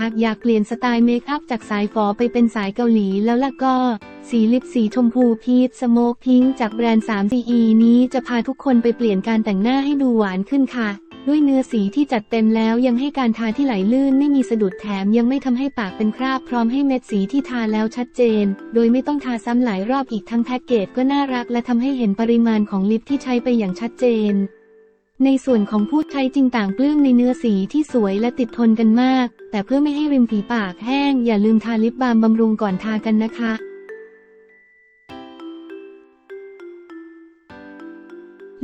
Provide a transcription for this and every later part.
หากอยากเปลี่ยนสไตล์เมคอัพจากสายฝอไปเป็นสายเกาหลีแล้วล่ะก็ สีลิปสีชมพูพีชสโมกพิงจากแบรนด์ 3CE นี้จะพาทุกคนไปเปลี่ยนการแต่งหน้าให้ดูหวานขึ้นค่ะ ด้วยเนื้อสีที่จัดเต็มแล้วยังให้การทาที่ไหลลื่นไม่มีสะดุดแถมยังไม่ทำให้ปากเป็นคราบพร้อมให้เม็ดสีที่ทาแล้วชัดเจน โดยไม่ต้องทาซ้ำหลายรอบอีกทั้งแพ็กเกจก็น่ารักและทำให้เห็นปริมาณของลิปที่ใช้ไปอย่างชัดเจน ในส่วนของผู้ใช้จริงต่างปลื้มในเนื้อสีที่สวยและติดทนกันมาก แต่เพื่อไม่ให้ริมฝีปากแห้ง อย่าลืมทาลิปบาล์มบำรุงก่อนทากันนะคะ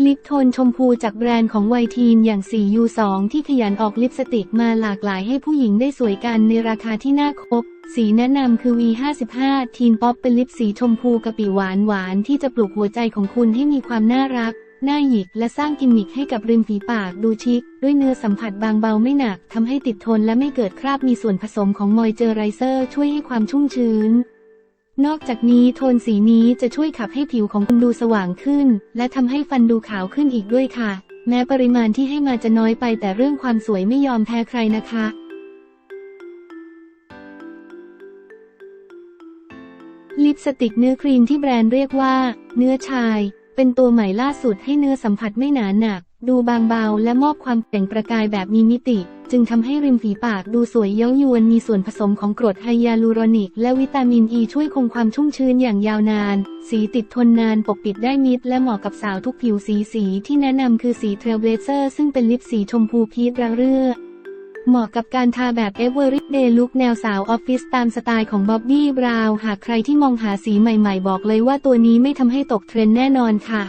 ลิปโทนชมพูจากแบรนด์ของไวทีนอย่าง 4U2 ที่ขยันออกลิปสติกมาหลากหลายให้ผู้หญิงได้สวยกันในราคาที่น่าคบ สีแนะนำคือ V55 ทีนป๊อปเป็นลิปสีชมพูกะปิหวานหวานที่จะปลุกหัวใจของคุณให้มีความน่ารัก หน้าหยิกและสร้างกิมมิคให้กับริมฝีปากดูชิค ด้วยเนื้อสัมผัสบางเบาไม่หนักทำให้ติดทนและไม่เกิดคราบมีส่วนผสมของมอยเจอไรเซอร์ช่วยให้ความชุ่มชื้น นอกจากนี้โทนสีนี้จะช่วยขับให้ผิวของคุณดูสว่างขึ้น และทำให้ฟันดูขาวขึ้นอีกด้วยค่ะ แม้ปริมาณที่ให้มาจะน้อยไปแต่เรื่องความสวยไม่ยอมแพ้ใครนะคะลิปสติกเนื้อครีมที่แบรนด์เรียกว่า เนื้อชาย เป็นตัวใหม่ล่าสุดให้เนื้อสัมผัสไม่หนาหนัก ดูบางเบาและมอบความเปล่งประกายแบบมีมิติ จึงทำให้ริมฝีปากดูสวยเย้ายวนมีส่วนผสมของกรดไฮยาลูรอนิก และวิตามินอ e ีช่วยคงความชุ่มชื้นอย่างยาวนาน สีติดทนนานปกปิดได้มิด และเหมาะกับสาวทุกผิวสีสีที่แนะนำคือสีเทรลเบลเซอร์ซึ่งเป็นลิปสีชมพูพีชระเรื่อ เหมาะกับการทาแบบ Everyday Look แนวสาวออฟฟิศตามสไตล์ของบ๊อบบี้บราวน์หากใครที่มองหาสีใหม่ๆ บอกเลยว่าตัวนี้ไม่ทำให้ตกเทรนแน่นอนค่ะ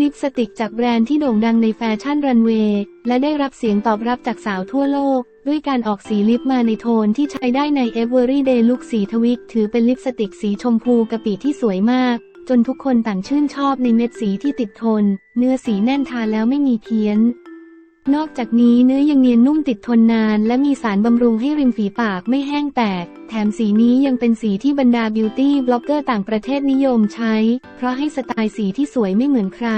ลิปสติกจากแบรนด์ที่โด่งดังในแฟชั่นรันเวย์ และได้รับเสียงตอบรับจากสาวทั่วโลก ด้วยการออกสีลิปมาในโทนที่ใช้ได้ใน Everyday Look สีทวิกถือเป็นลิปสติกสีชมพูกะปิที่สวยมาก จนทุกคนต่างชื่นชอบในเม็ดสีที่ติดทน เนื้อสีแน่นทาแล้วไม่มีเพี้ยน นอกจากนี้เนื้อยังเนียนนุ่มติดทนนาน และมีสารบำรุงให้ริมฝีปากไม่แห้งแตก แถมสีนี้ยังเป็นสีที่บรรดาบิวตี้บล็อกเกอร์ต่างประเทศนิยมใช้ เพราะให้สไตล์สีที่สวยไม่เหมือนใคร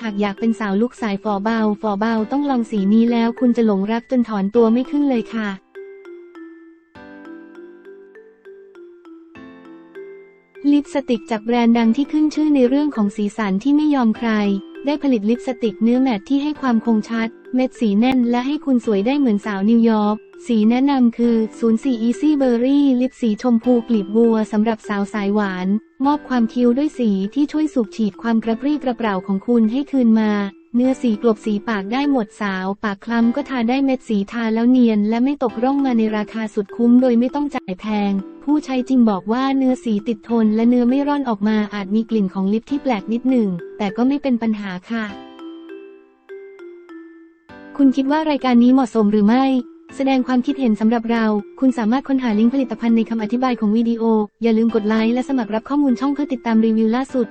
หากอยากเป็นสาวลุกสายฟอเบาฟอเบาต้องลองสีนี้แล้วคุณจะหลงรักจนถอนตัวไม่ขึ้นเลยค่ะ ลิปสติกจากแบรนด์ดังที่ขึ้นชื่อในเรื่องของสีสันที่ไม่ยอมใคร ได้ผลิตลิปสติกเนื้อแมตที่ให้ความคงชัด เม็ดสีแน่นและให้คุณสวยได้เหมือนสาวนิวยอร์ก สีแนะนำคือ 04 Easy Berry ลิปสีชมพูกลีบบัวสำหรับสาวสายหวาน มอบความคิ้วด้วยสีที่ช่วยสูบฉีดความกระปรี้กระเปร่าของคุณให้คืนมา เนื้อสีกลบสีปากได้หมดสาว ปากคล้ำก็ทาได้เม็ดสีทาแล้วเนียน และไม่ตกร่องมาในราคาสุดคุ้มโดยไม่ต้องจ่ายแพง ผู้ใช้จริงบอกว่าเนื้อสีติดทนและเนื้อไม่ร่อนออกมาอาจมีกลิ่นของลิปที่แปลกนิดหนึ่ง แต่ก็ไม่เป็นปัญหาค่ะ คุณคิดว่ารายการนี้เหมาะสมหรือไม่ แสดงความคิดเห็นสำหรับเรา คุณสามารถค้นหาลิงก์ผลิตภัณฑ์ในคำอธิบายของวิดีโอ อย่าลืมกดไลค์และสมัครรับข้อมูลช่องเพื่อติดตามรีวิวล่าสุด